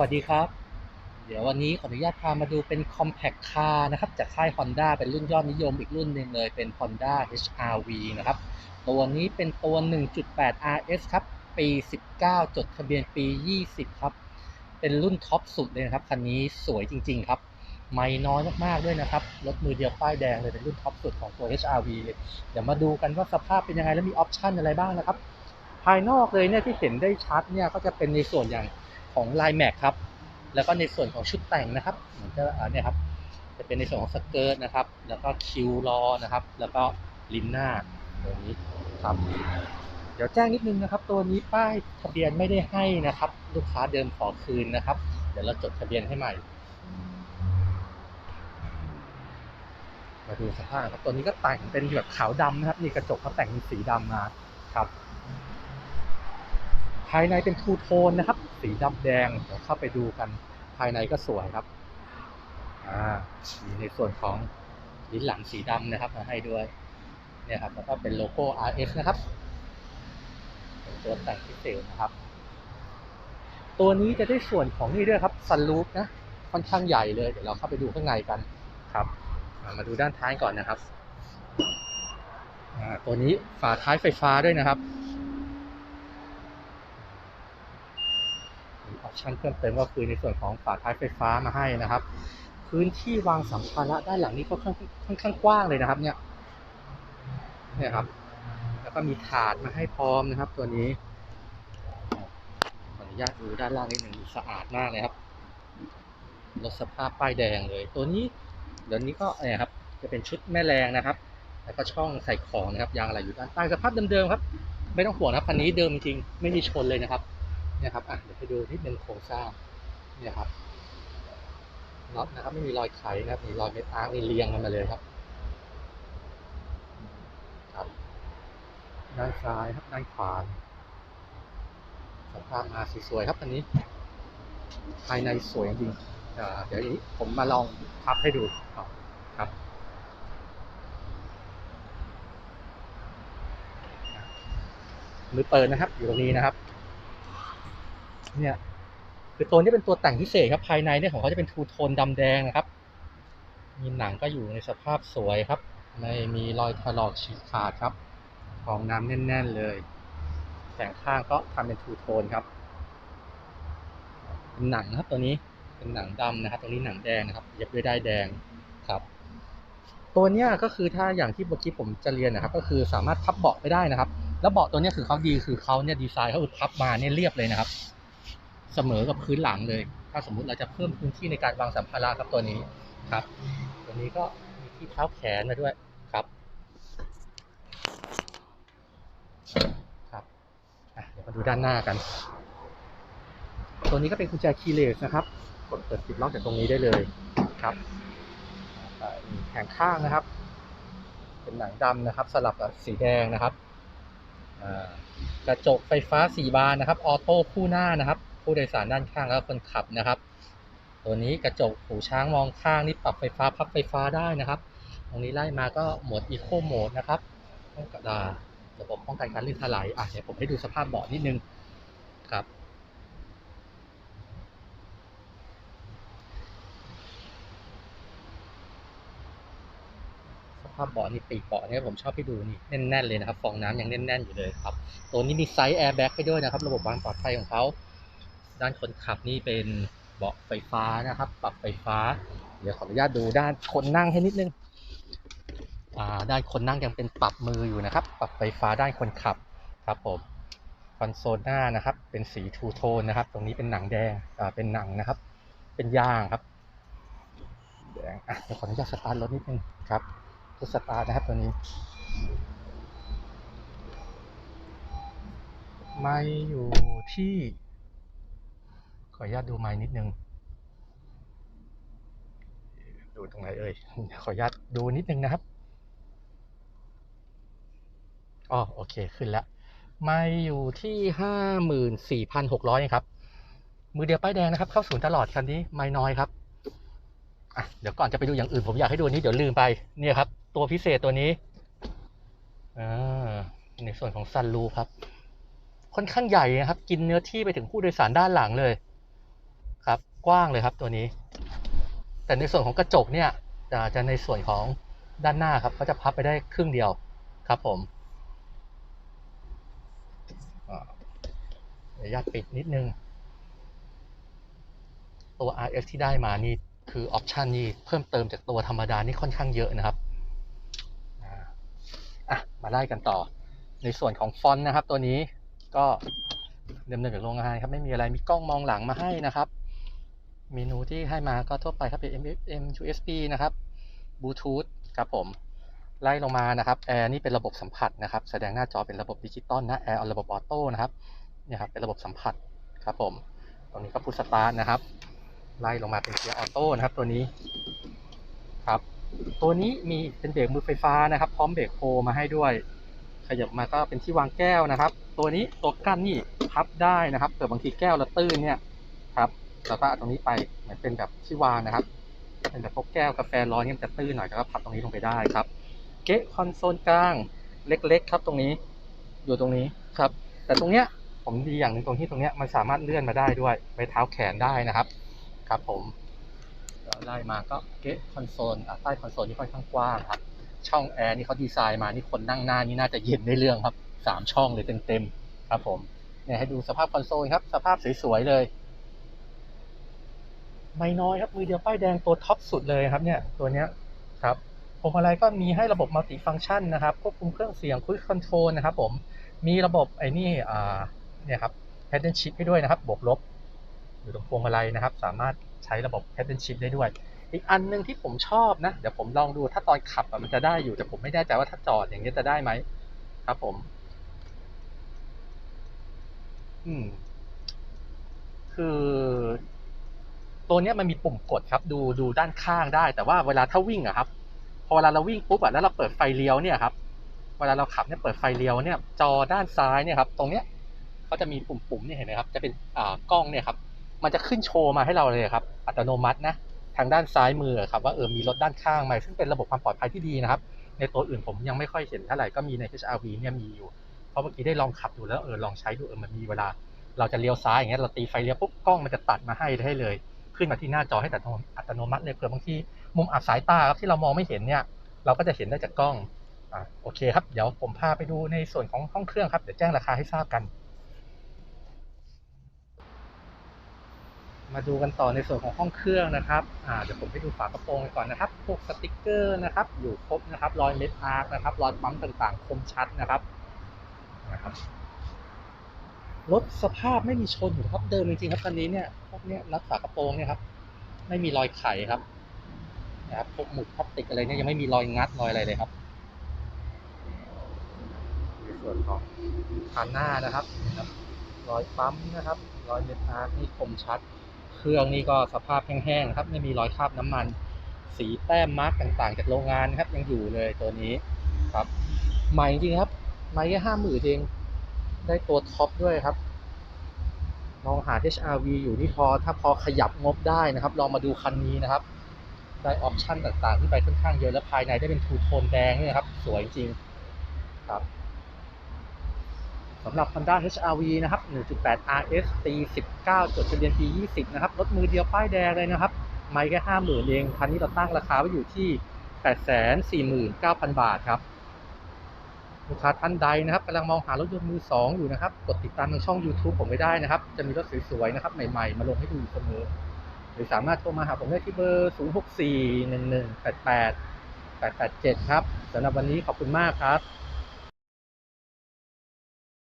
วัสดีครับ เดี๋ยววันนี้ขออนุญาตพามาดูเป็น Compact Car นะครับ จากค่าย Honda เป็นรุ่นยอดนิยมอีกรุ่นหนึ่งเลยเป็น Honda HR-V นะครับ ตัวนี้เป็นตัว 1.8 RS ครับ ปี 19 จดทะเบียนปี 20 ครับ เป็นรุ่นท็อปสุดเลยนะครับ คันนี้สวยจริง ๆ ครับ ไม่น้อยมากๆด้วยนะครับ รถมือเดียวป้ายแดงเลยเป็นรุ่นท็อปสุดของตัว HR-V เดี๋ยวมาดูกันว่าสภาพเป็นยังไงและมีออปชันอะไรบ้างนะครับ ภายนอกเลยเนี่ยที่เห็นได้ชัดเนี่ยก็จะเป็นในส่วนอย่าง ของลายแม็กครับ แล้วก็ในส่วนของชุดแต่งนะครับเหมือนจะเนี่ยครับ จะเป็นในส่วนของสเกิร์ตนะครับ แล้วก็คิวล้อนะครับ แล้วก็ลินหน้าตัวนี้ครับ เดี๋ยวแจ้งนิดนึงนะครับ ตัวนี้ป้ายทะเบียนไม่ได้ให้นะครับ ลูกค้าเดิมขอคืนนะครับ เดี๋ยวเราจดทะเบียนให้ใหม่ มาดูสภาพครับ ตัวนี้ก็แต่งเป็นแบบขาวดำนะครับ นี่กระจกเขาแต่งเป็นสีดำมาครับ ภายในเป็นทูโทนนะครับ สีดำแดงเดี๋ยวเข้าไปดูกันภายในก็สวยครับอ่ามีในส่วนของลิ้นหลังสีดำนะครับมาให้ด้วยเนี่ยครับแล้วก็เป็นโลโก้ RS นะครับตัวแต่งพิเศษนะครับ ตัวนี้จะได้ส่วนของนี่ด้วยครับซันรูฟนะค่อนข้างใหญ่เลย เดี๋ยวเราเข้าไปดูข้างในกันครับ มาดูด้านท้ายก่อนนะครับอ่าตัวนี้ฝาท้ายไฟฟ้าด้วยนะครับ มีออ ปชันเพิ่มเติมก็คือในส่วนของฝาท้ายไฟฟ้ามาให้นะครับ พื้นที่วางสัมภาระด้านหลังนี้ก็ค่อนค่อนข้างกว้างเลยนะครับ เนี่ยเนี่ยครับ แล้วก็มีถาดมาให้พร้อมนะครับ ตัวนี้ขออนุญาตดูด้านล่างนิดหนึ่งสะอาดมากเลยครับรถสภาพป้ายแดงเลย ตัวนี้เดี๋ยวนี้ก็เนี่ยครับจะเป็นชุดแม่แรงนะครับ แล้วก็ช่องใส่ของนะครับยางอะไรอยู่ด้านใต้สภาพเดิมๆครับ ไม่ต้องห่วงนะครับคันนี้เดิมจริงไม่มีชนเลยนะครับ เนี่ยครับอะเดี๋ยวไปดูนิดนึงโครงสร้างเนี่ยครับน็อตนะครับ ไม่มีรอยไขนะครับมีรอยเม็ดอาร์คนี่เรียงกันมาเลยครับครับด้านซ้ายครับด้านขวาสภาพมาสวยๆครับอันนี้ ภายในสวยจริงเดี๋ยวนี้ผมมาลองพับให้ดูครับมือเปิดนะครับ อยู่ตรงนี้นะครับ เนี่ยคือตัวนี้เป็นตัวแต่งพิเศษครับภายในเนี่ยของเขาจะเป็นทูโทนดำแดงนะครับ มีหนังก็อยู่ในสภาพสวยครับ ไม่มีรอยถลอกฉีกขาดครับฟองน้ำแน่น ๆเลยแขนข้างก็ทำเป็นทูโทนครับเป็นหนังนะครับตัวนี้เป็นหนังดำนะครับตรงนี้หนังแดงนะครับ เย็บด้วยได้ายแดงครับ ตัวเนี้ยก็คือถ้าอย่างที่เมื่อกี้ผมจะเรียนนะครับ ก็คือสามารถพับเบาะไปได้นะครับ แล้วเบาะตัวนี้คือเขาดีคือเขาเนี่ยดีไซน์เขาพับมาเนี่ยเรียบเลยนะครับ เสมอกับพื้นหลังเลย ถ้าสมมุติเราจะเพิ่มพื้นที่ในการวางสัมภาระครับตัวนี้ครับ ตัวนี้ก็มีที่เท้าแขนมาด้วยครับ ครับเดี๋ยวมาดูด้านหน้ากัน ตัวนี้ก็เป็นกุญแจคีย์เลสนะครับกดเปิดปิดล็อกจากตรงนี้ได้เลยครับอ่ามีแผงข้างนะครับ เป็นหนังดำนะครับ สลับกับสีแดงนะครับกระจกไฟฟ้าสีบานนะครับ ออโต้คู่หน้านะครับ ผู้โดยสารด้านข้างแล้วคนขับนะครับ ตัวนี้กระจกหูช้างมองข้างนี่ปรับไฟฟ้าพับไฟฟ้าได้นะครับ ตรงนี้ไล่มาก็โหมด Eco Mode นะครับป้องกันอ่าระบบป้องกันการลื่นถลายอะเดี๋ยวผมให้ดูสภาพเบาะนิดนึงครับสภาพเบาะนี่ปีกเบาะเนี่ยผมชอบให้ดูนี่แน่นๆเลยนะครับ ฟองน้ำยังแน่นๆอยู่เลยครับ ตัวนี้มีไซส์แอร์แบ็กให้ด้วยนะครับ ระบบความปลอดภัยของเขา ด้านคนขับนี่เป็นเบาะไฟฟ้านะครับ ปรับไฟฟ้า เดี๋ยวขออนุญาตดูด้านคนนั่งให้นิดนึงอ่าด้านคนนั่งยังเป็นปรับมืออยู่นะครับ ปรับไฟฟ้าด้านคนขับครับผมคอนโซลหน้านะครับ เป็นสีทูโทนนะครับ ตรงนี้เป็นหนังแดงอ่าเป็นหนังนะครับ เป็นยางครับแดงอะเดี๋ยวขออนุญาตสตาร์ทรถนิดนึงครับพุทสตาร์ทนะครับตัวนี้ไม่อยู่ที่ ออนุญาตดูไม้นิดนึง ดูตรงไหนเอ่ย ขออนุญาตดูนิดนึงนะครับอ๋อโอเคขึ้นแล้วไม่อยู่ที่ห้าหมื่นสี่พันหกร้อยครับ มือเดียวป้ายแดงนะครับ เข้าศูนย์ตลอดคันนี้ไม่น้อยครับอะเดี๋ยวก่อนจะไปดูอย่างอื่นผมอยากให้ดูนี้เดี๋ยวลืมไปเนี่ยครับ ตัวพิเศษตัวนี้อ่าในส่วนของซันรูครับ ค่อนข้างใหญ่นะครับ กินเนื้อที่ไปถึงผู้โดยสารด้านหลังเลย กว้างเลยครับตัวนี้ แต่ในส่วนของกระจกเนี่ยจะจะในส่วนของด้านหน้าครับก็จะพับไปได้ครึ่งเดียวครับผมอยวญาตปิดนิดนึง ตัว RS ที่ได้มานี่คือออปชันนี่เพิ่มเติมจากตัวธรรมดานี่ค่อนข้างเยอะนะครับอ่าอะมาไล่กันต่อ ในส่วนของฟอนต์นะครับ ตัวนี้ก็เดิมๆจากโรงงานครับ ไม่มีอะไรมีกล้องมองหลังมาให้นะครับ เมนูที่ให้มาก็ทั่วไปครับเป็น MFM USB นะครับบลูทูธครับผม ไล่ลงมานะครับแอร์นี่เป็นระบบสัมผัสนะครับ แสดงหน้าจอเป็นระบบดิจิตอลนะแอร์เอาระบบออโต้นะครับเนี่ยครับเป็นระบบสัมผัสครับผม ตรงนี้ก็พุทสตาร์ทนะครับ ไล่ลงมาเป็นเกียร์ออโต้นะครับ ตัวนี้ครับ ตัวนี้มีเป็นเบรกมือไฟฟ้านะครับ พร้อมเบรกโฮมาให้ด้วย ขยับมาก็เป็นที่วางแก้วนะครับ ตัวนี้ตัวกั้นนี่พับได้นะครับเกิดบางทีแก้วเราตื้นเนี่ยครับ เราก็เอาตรงนี้ไปเหมือนเป็นแบบที่วางนะครับเป็นแบบพวกแก้วกาแฟร้อนเนี่ยจะตื้นหน่อยแล้วก็พับตรงนี้ลงไปได้ครับ เกะคอนโซลกลางเล็ก ๆ ครับตรงนี้ อยู่ตรงนี้ครับ แต่ตรงเนี้ยผมดีอย่างหนึ่งตรงที่ตรงเนี้ยมันสามารถเลื่อนมาได้ด้วยไปเท้าแขนได้นะครับ ครับผมแล้วไล่มาก็เกะคอนโซลใต้คอนโซลนี่ค่อนข้างกว้างครับ ช่องแอร์นี่เขาดีไซน์มานี่คนนั่งหน้านี่น่าจะเย็นได้เรื่องครับสามช่องเลยเต็มๆครับผมเนี่ยให้ดูสภาพคอนโซลครับ สภาพสวยๆเลย ไม่น้อยครับมือเดียวป้ายแดงตัวท็อปสุดเลยครับเนี่ยตัวเนี้ยครับพวงมาลัยก็มีให้ระบบมัลติฟังก์ชันนะครับควบคุมเครื่องเสียงคุยคอนโทรลนะครับผมมีระบบไอ้นี่อ่าเนี่ยครับ paddle shift ให้ด้วยนะครับบวกลบอยู่ตรงพวงมาลัยนะครับ สามารถใช้ระบบ paddle shift ได้ด้วย อีกอันหนึงที่ผมชอบนะ เดี๋ยวผมลองดูถ้าตอนขับมันจะได้อยู่แต่ผมไม่แน่ใจว่าถ้าจอดอย่างนี้จะได้ไหมครับผม อืม คือ ตัวเนี้ยมันมีปุ่มกดครับ ดูดูด้านข้างได้ แต่ว่าเวลาถ้าวิ่งอะครับ พอเวลาเราวิ่งปุ๊บอะแล้วเราเปิดไฟเลี้ยวเนี่ยครับ เวลาเราขับเนี่ยเปิดไฟเลี้ยวเนี่ย จอด้านซ้ายเนี่ยครับ ตรงเนี้ยเขาจะมีปุ่มๆเนี่ยเห็นไหมครับ จะเป็นอ่ากล้องเนี่ยครับ มันจะขึ้นโชว์มาให้เราเลยครับ อัตโนมัตินะ ทางด้านซ้ายมือครับว่าเออ มีรถด้านข้างไหมซึ่งเป็นระบบความปลอดภัยที่ดีนะครับ ในตัวอื่นผมยังไม่ค่อยเห็นเท่าไหร่ ก็มีใน HRV เนี่ยมีอยู่ เพราะเมื่อกี้ได้ลองขับดูแล้วเออลองใช้ดูเออมันมีเวลา เราจะเลี้ยวซ้ายอย่างเงี้ย เราตีไฟเลี้ยวปุ๊บกล้องมันจะตัดมาให้ให้เลย ขึ้นมาที่หน้าจอให้อัตโนมัติเลยเผื่อบางทีมุมอับสายตาครับที่เรามองไม่เห็นเนี่ย เราก็จะเห็นได้จากกล้องอ่าโอเคครับ เดี๋ยวผมพาไปดูในส่วนของห้องเครื่องครับ เดี๋ยวแจ้งราคาให้ทราบกัน มาดูกันต่อในส่วนของห้องเครื่องนะครับอ่าเดี๋ยวผมให้ดูฝากระโปรงกันก่อนนะครับ พวกสติกเกอร์นะครับ อยู่ครบนะครับ รอยเม็ดอาร์คนะครับ รอยปั๊มต่างๆ คมชัดนะครับนะครับ รถสภาพไม่มีชนอยู่นะครับเดิมจริงๆครับคันนี้เนี่ยพวกเนี้ยรัดฝากระโปรงเนี่ยครับไม่มีรอยไขครับนะครับพวกหมุดพลาสติกอะไรเนี่ยยังไม่มีรอยงัดรอยอะไรเลยครับในส่วนของคันหน้านะครับนะครับ รอยปั๊มนะครับ รอยเม็ดอาร์นี่คมชัด เครื่องนี่ก็สภาพแห้งๆครับ ไม่มีรอยคราบน้ำมัน สีแต้มมาร์กต่างๆ จากโรงงานครับยังอยู่เลยตัวนี้ครับใหม่จริงครับไม่แค่ห้าหมื่นเอง ได้ตัวท็อปด้วยครับมองหา HRV อยู่นี่พอถ้าพอขยับงบได้นะครับ ลองมาดูคันนี้นะครับ ได้ออปชั่นต่างๆ ที่ไปค่อนข้างเยอะและภายในได้เป็นทูโทนแดงด้วยนะครับ สวยจริงครับสำหรับ Honda HR-V นะครับ 1.8 RS ปี19 จดทะเบียนปี 20 นะครับ รถมือเดียวป้ายแดงเลยนะครับ ไม่แค่ 50,000 เอง คันนี้เราตั้งราคาไว้อยู่ที่ 849,000 บาทครับ ลูกค้าท่านใดนะครับกำลังมองหารถยนต์มือ2อยู่นะครับ กดติดตามทางช่อง YouTube ผมไว้ได้นะครับ จะมีรถสวยๆนะครับใหม่ๆ มาลงให้ดูเสมอ หรือสามารถโทรมาหาผมได้ที่เบอร์ 064 1188 887 ครับสำหรับวันนี้ขอบคุณมากครับ